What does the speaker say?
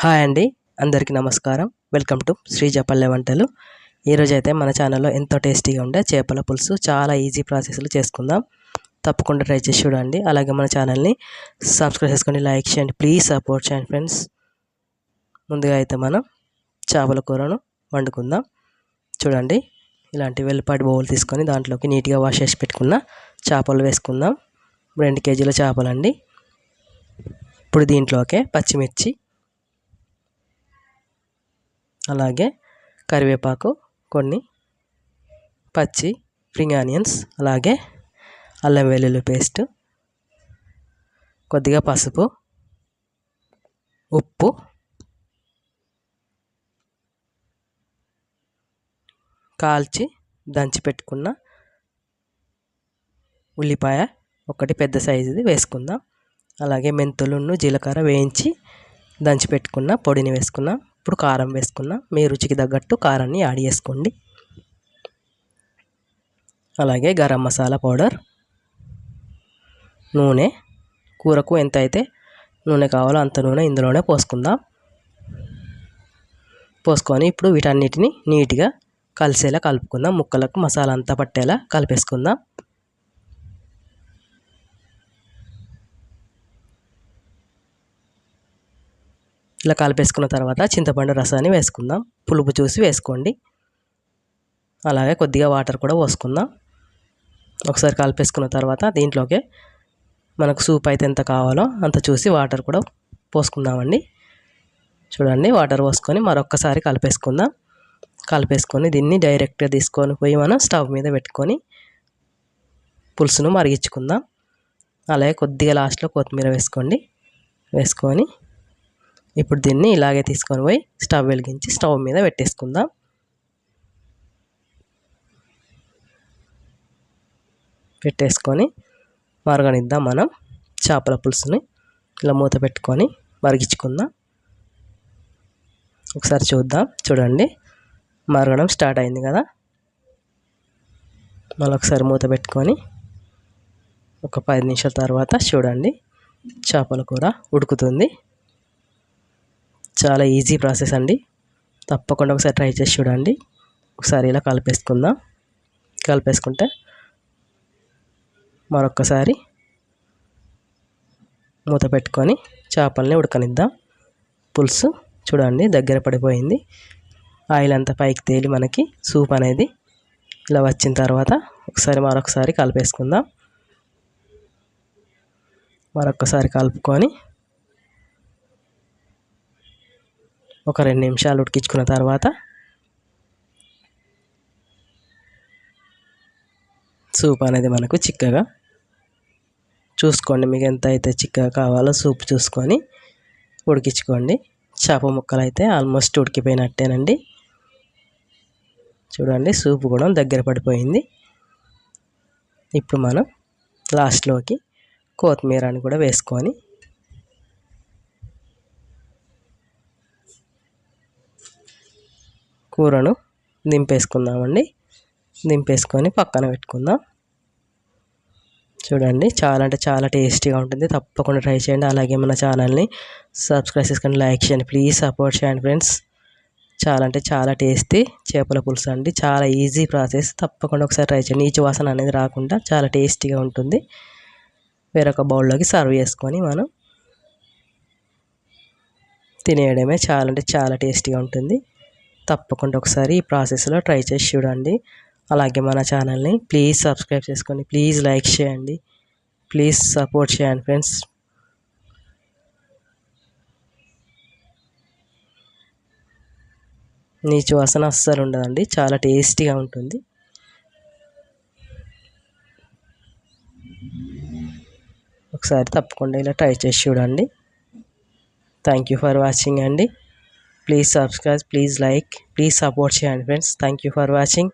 Hi అండి అందరికీ నమస్కారం. వెల్కమ్ టు శ్రీజ పల్లె వంటలు. ఈరోజు అయితే మన ఛానల్లో ఎంతో టేస్టీగా ఉండే చేపల పులుసు చాలా ఈజీ ప్రాసెస్లో చేసుకుందాం. తప్పకుండా ట్రై చేసి చూడండి. అలాగే మన ఛానల్ని సబ్స్క్రైబ్ చేసుకొని లైక్ చేయండి. ప్లీజ్ సపోర్ట్ చేయండి ఫ్రెండ్స్. ముందుగా అయితే మనం చేపల కూరను వండుకుందాం. చూడండి ఇలాంటి వెల్లిపాటి బౌల్ తీసుకొని దాంట్లోకి నీట్గా వాష్ చేసి పెట్టుకున్న చేపలు వేసుకుందాం. రెండు కేజీల చేపలండి. ఇప్పుడు దీంట్లోకే పచ్చిమిర్చి అలాగే కరివేపాకు కొన్ని పచ్చి స్ప్రింగ్ ఆనియన్స్ అలాగే అల్లం వెల్లుల్లి పేస్ట్ కొద్దిగా పసుపు ఉప్పు కాల్చి దంచి పెట్టుకున్న ఉల్లిపాయ ఒకటి పెద్ద సైజుది వేసుకుందాం. అలాగే మెంతులను జీలకర్ర వేయించి దంచి పెట్టుకున్న పొడిని వేసుకున్నాం ఇప్పుడు కారం వేసుకున్న మీ రుచికి తగ్గట్టు కారాన్ని యాడ్ చేసుకోండి. అలాగే గరం మసాలా పౌడర్ నూనె కూరకు ఎంత అయితే నూనె కావాలో అంత నూనె ఇందులోనే పోసుకుందాం. పోసుకొని ఇప్పుడు వీటన్నిటిని నీట్గా కలిసేలా కలుపుకుందాం. ముక్కలకు మసాలా అంతా పట్టేలా కలిపేసుకుందాం. ఇలా కలిపేసుకున్న తర్వాత చింతపండు రసాన్ని వేసుకుందాం. పులుపు చూసి వేసుకోండి. అలాగే కొద్దిగా వాటర్ కూడా పోసుకుందాం. ఒకసారి కలిపేసుకున్న తర్వాత దీంట్లోకి మనకు సూప్ అయితే ఎంత కావాలో అంత చూసి వాటర్ కూడా పోసుకుందామండి. చూడండి వాటర్ పోసుకొని మరొక్కసారి కలిపేసుకుందాం కలిపేసుకొని దీన్ని డైరెక్ట్గా తీసుకొని పోయి మనం స్టవ్ మీద పెట్టుకొని పులుసును మరిగించుకుందాం. అలాగే కొద్దిగా లాస్ట్లో కొత్తిమీర వేసుకోండి. వేసుకొని ఇప్పుడు దీన్ని ఇలాగే తీసుకొని పోయి స్టవ్ వెలిగించి స్టవ్ మీద పెట్టేసుకుందాం. పెట్టేసుకొని మరగనిద్దాం మనం. చేపల పులుసుని ఇలా మూత పెట్టుకొని మరిగించుకుందాం. ఒకసారి చూద్దాం. చూడండి మరగడం స్టార్ట్ అయింది కదా. మళ్ళీ ఒకసారి మూత పెట్టుకొని ఒక పది నిమిషాల తర్వాత చూడండి చేపల కూర ఉడుకుతుంది. చాలా ఈజీ ప్రాసెస్ అండి. తప్పకుండా ఒకసారి ట్రై చేసి చూడండి. ఒకసారి ఇలా కలిపేసుకుందాం. కలిపేసుకుంటే మరొక్కసారి మూత పెట్టుకొని చేపల్ని ఉడకనిద్దాం. పులుసు చూడండి దగ్గర పడిపోయింది. ఆయిల్ అంతా పైకి తేలి మనకి సూప్ అనేది ఇలా వచ్చిన తర్వాత ఒకసారి మరొకసారి కలిపేసుకుందాం. మరొకసారి కలుపుకొని ఒక రెండు నిమిషాలు ఉడికించుకున్న తర్వాత సూప్ అనేది మనకు చిక్కగా చూసుకోండి. మీకు ఎంత అయితే చిక్కగా కావాలో సూప్ చూసుకొని ఉడికించుకోండి. చేప ముక్కలు అయితే ఆల్మోస్ట్ ఉడికిపోయినట్టేనండి. చూడండి సూప్ కూడా దగ్గర పడిపోయింది. ఇప్పుడు మనం లాస్ట్లోకి కొత్తిమీరని కూడా వేసుకొని కూరను దింపేసుకుందామండి. దింపేసుకొని పక్కన పెట్టుకుందాం. చూడండి చాలా అంటే చాలా టేస్టీగా ఉంటుంది. తప్పకుండా ట్రై చేయండి. అలాగే మన ఛానల్ని సబ్స్క్రైబ్ చేసుకొని లైక్ చేయండి. ప్లీజ్ సపోర్ట్ చేయండి ఫ్రెండ్స్. చాలా అంటే చాలా టేస్టీ చేపల పులుసు అండి. చాలా ఈజీ ప్రాసెస్. తప్పకుండా ఒకసారి ట్రై చేయండి. నీచు వాసన అనేది రాకుండా చాలా టేస్టీగా ఉంటుంది. వేరొక బౌల్లోకి సర్వ్ చేసుకొని మనం తినేయడమే చాలా అంటే చాలా టేస్టీగా ఉంటుంది. తప్పకుండా ఒకసారి ఈ ప్రాసెస్లో ట్రై చేసి చూడండి. అలాగే మన ఛానల్ని ప్లీజ్ సబ్స్క్రైబ్ చేసుకోండి ప్లీజ్ లైక్ చేయండి. ప్లీజ్ సపోర్ట్ చేయండి ఫ్రెండ్స్. నీచు వాసన అస్సలు ఉండదండి. చాలా టేస్టీగా ఉంటుంది. ఒకసారి తప్పకుండా ఇలా ట్రై చేసి చూడండి. థ్యాంక్ యూ ఫర్ వాచింగ్ అండి. please subscribe please like please support share and friends. Thank you for watching.